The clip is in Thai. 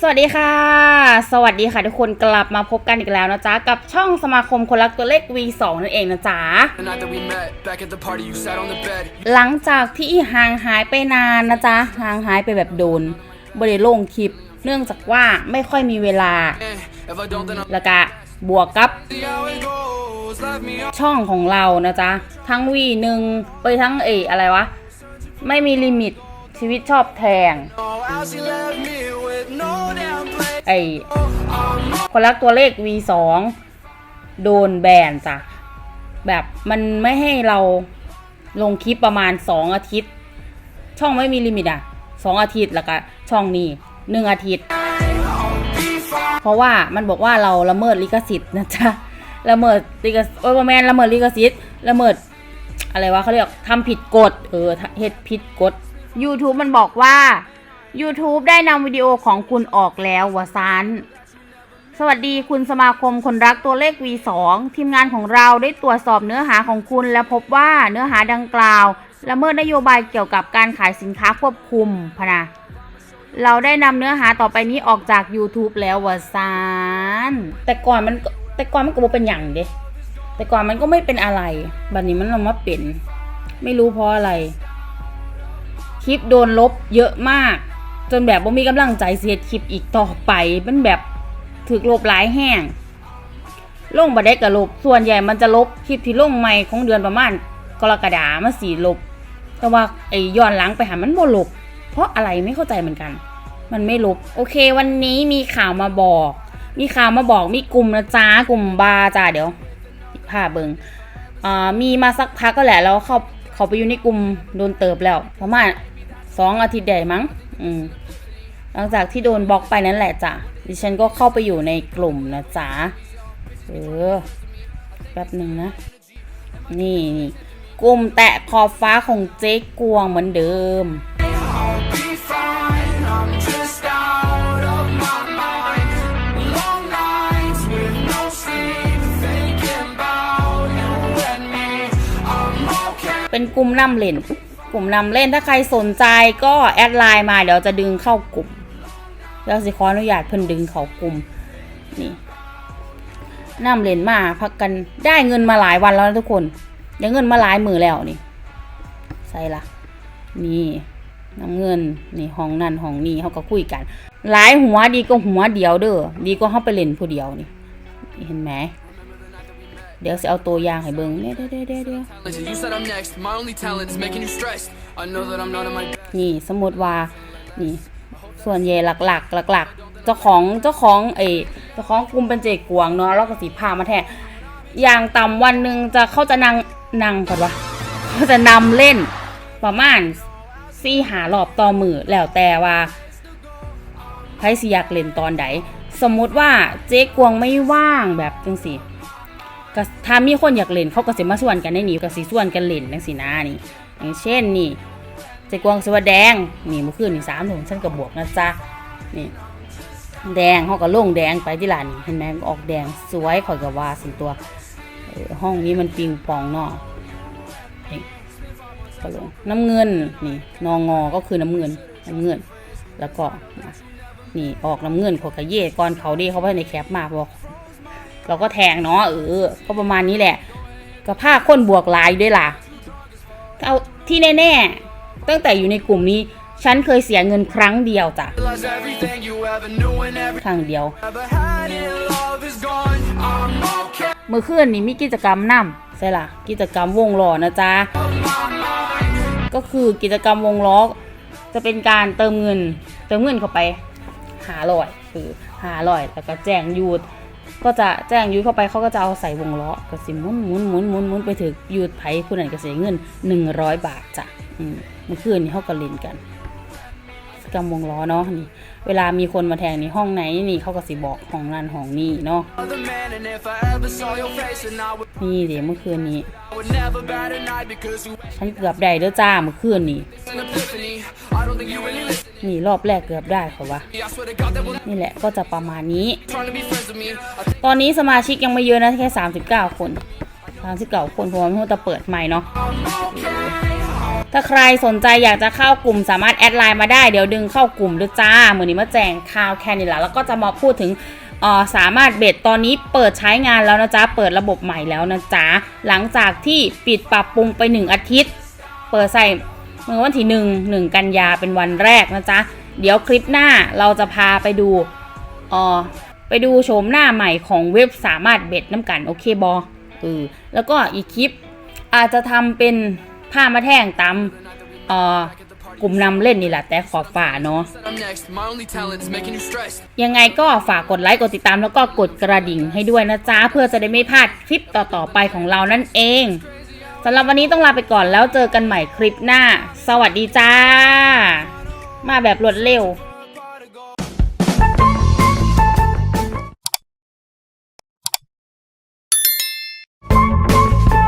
สวัสดีค่ะ สวัสดีค่ะทุกคนกลับมาพบกันอีกแล้วนะจ๊ะ กับช่องสมาคมคนรักตัวเลข V2 นั่นเองนะจ๊ะ party, หลังจากที่ห่างหายไปนานนะจ๊ะห่างหายไปแบบโดนบริลงคลิป เนื่องจากว่าไม่ค่อยมีเวลา แล้วก็บวกกับ ช่องของเรานะจ๊ะ ทั้งวีหนึ่งไปทั้งเออะไรวะ ไม่มีลิมิตชีวิตชอบแทง Oh, how she left me with no damn play. ไอคนรักตัวเลข V2 โดนแบนจ้ะแบบมันไม่ให้เราลงคลิปประมาณ 2 อาทิตย์ ช่องไม่มีลิมิตอะ 2 อาทิตย์แล้วก็ช่องนี้หนึ่งอาทิตย์ เพราะว่ามันบอกว่าเราละเมิดลิขสิทธิ์นะจ๊ะละเมิดลิขโอ้ยบ่แมนละเมิดลิขสิทธิ์ละเมิดอะไรวะเขาเรียกทำผิดกฎเออเฮ็ดผิดกฎ YouTube มันบอกว่า YouTube ได้นำวิดีโอของคุณออกแล้ววะซานสวัสดีคุณสมาคมคนรักตัวเลข V2 ทีมงานของเราได้ตรวจสอบเนื้อหาของคุณ และพบว่าเนื้อหาดังกล่าวละเมิดนโยบายเกี่ยวกับการขายสินค้าควบคุมพนะเราได้นำเนื้อหาต่อไปนี้ออกจาก YouTube แล้ววะซานแต่ก่อนมันแต่ก่อนมันก็บ่เป็นอย่างเด้แต่ก่อนมันก็ไม่เป็นอะไร บัดนี้มันเอามาเป็น ไม่รู้เพราะอะไร คลิปโดนลบเยอะมาก จนแบบบ่มีกำลังใจเสียคลิปอีกต่อไป มันแบบถึกลบหลายแห้งลงบัได้กับลบ ส่วนใหญ่มันจะลบคลิปที่ลงใหม่ของเดือนประมาณกรกฎามาสีลบ แต่ว่าไอ้ย้อนหลังไปหามันบ่ลบ เพราะอะไรไม่เข้าใจเหมือนกัน มันไม่ลบ โอเค วันนี้มีข่าวมาบอก มีข่าวมาบอกมีกลุ่มนะจ้ากลุ่มบาจ้าเดี๋ยวพาเบิงอ่ามีมาสักพักก็แหละแล้วเขาเขาไปอยู่ในกลุ่มโดนเติบแล้วประมาณสองอาทิตย์ใหญ่มั้ง อืมหลังจากที่โดนบล็อกไปนั่นแหละจ้ะดิฉันก็เข้าไปอยู่ในกลุ่มนะจ๊ะเออแป๊บหนึ่งนะ นี่นี่กลุ่มแตะขอบฟ้าของเจ๊กวงเหมือนเดิมเป็นกลุ่มน้ำเล่น กลุ่มนำเล่นถ้าใครสนใจก็แอดไลน์มาเดี๋ยวจะดึงเข้ากลุ่มแล้วสิขออนุญาตเพิ่นดึงเข้ากลุ่มนี่นำเล่นมาพักกันได้เงินมาหลายวันแล้วนะทุกคนได้เงินมาหลายมือแล้วนี่ใส่ละนี่น้ำเงินนี่ห้องนั่นห้องนี้เขาก็คุยกัน หลายหัวดีก็หัวเดียวเด้อดีก็เขาไปเล่นผู้เดียวนี่เห็นไหม เดี๋ยวจะเอาตัวอย่างให้เบิ่งเดี๋ยวเดี๋ยวเดี๋ยวเดี๋ยว Listen, you said I'm next. My only talent is making you stressed. I know that I'm not in my นี่สมมติว่านี่ส่วนใหญ่หลักๆหลักๆเจ้าของเจ้าของเออเจ้าของกลุ่มเป็นเจกวงเนาะแล้วก็สีพามาแทนอย่างต่ำวันหนึ่งจะเขาจะนั่งนั่งก่อนวะเขาจะนำเล่นประมาณสี่หารอบต่อมือแล้วแต่ว่าใครสิอยากเล่นตอนใดสมมุติว่าเจ๊กวงไม่ว่างแบบจังสิ ก็ถ้ามีคนอยากเล่นเขาก็สิมาส่วนกันในนี้ก็สิส่วนกันเล่นจังสินะนี่อย่างเช่นนี่เจ๊กวางสวัสดแดงนี่เมื่อคืนนี่สามถุงฉันก็บวกนะจ๊ะนี่แดงเขาก็ลงแดงไปที่ร้านนี่เห็นไหมออกแดงสวยข่อยก็ว่าสิตัวห้องนี้มันปิงปองเนาะก็ลงน้ำเงินนี่นองงอก็คือน้ำเงินน้ำเงิน แล้วก็นี่ออกน้ำเงินขอยก็เย่ก่อนเขาดีเขาไปในแคปมาบอก เราก็แทงเนาะเออ ก็ประมาณนี้แหละก็ผ้าคนบวกลายด้วยล่ะเอาที่แน่ๆ ตั้งแต่อยู่ในกลุ่มนี้ ฉันเคยเสียเงินครั้งเดียวจ้ะครั้งเดียว เมื่อคืนนี้มีกิจกรรมนํใช่ล่ะ กิจกรรมวงล้อนะจ๊ะ ก็คือกิจกรรมวงล้อจะเป็นการเติมเงิน เติมเงินเข้าไปหาลอยคือหาลอยแล้วก็แจ้งยูด ก็จะแจ้งยูดเข้าไปเขาก็จะเอาใส่วงล้อก็สิหมุนหมุนหมุนหมุนหมุนไปถึงยูดไผผู้นั้นก็เสียเงินหนึ่งร้อยบาทจ้ะอืมเมื่อคืนนี้เขาก็เล่นกันกิจกรรมวงล้อเนาะนี่ เวลามีคนมาแทงนี่ห้องไหนนี่เขาก็สิบอกห้องนั่นห้องนี้เนาะนี่เดี๋ยวเมื่อคืนนี้ฉันเกือบได้เด้อจ้าเมื่อคืนนี้ นี่รอบแรกเกือบได้เขาวะ นี่แหละก็จะประมาณนี้ ตอนนี้สมาชิกยังไม่เยอะนะแค่ 39 คน39คนเพราะว่ามันเพิ่งจะเปิดใหม่เนาะถ้าใครสนใจอยากจะเข้ากลุ่มสามารถแอดไลน์มาได้เดี๋ยวดึงเข้ากลุ่มด้วยจ้าเหมือนนี้มาแจ้งข่าวแค่นี้แหละแล้วก็จะมาพูดถึงเอ่อสามารถเบ็ดตอนนี้เปิดใช้งานแล้วนะจ๊ะ เปิดระบบใหม่แล้วนะจ๊ะ หลังจากที่ปิดปรับปรุงไปหนึ่งอาทิตย์ เปิดใส่ เมื่อวันที่หนึ่งหนึ่งกันยาเป็นวันแรกนะจ๊ะ เดี๋ยวคลิปหน้าเราจะพาไปดูอ่อไปดูโฉมหน้าใหม่ของเว็บสามารถเบ็ดน้ำกันโอเคบอเออแล้วก็อีกคลิปอาจจะทำเป็นผ้ามาแท่งตามเอ่อกลุ่มนำเล่นนี่แหละแต่ขอฝ่าเนาะยังไงก็ฝากกดไลค์กดติดตามแล้วก็กดกระดิ่งให้ด้วยนะจ๊ะ เพื่อจะได้ไม่พลาดคลิปต่อๆไปของเรานั่นเอง สำหรับวันนี้ต้องลาไปก่อนแล้วเจอกันใหม่คลิปหน้า สวัสดีจ้า มาแบบรวดเร็ว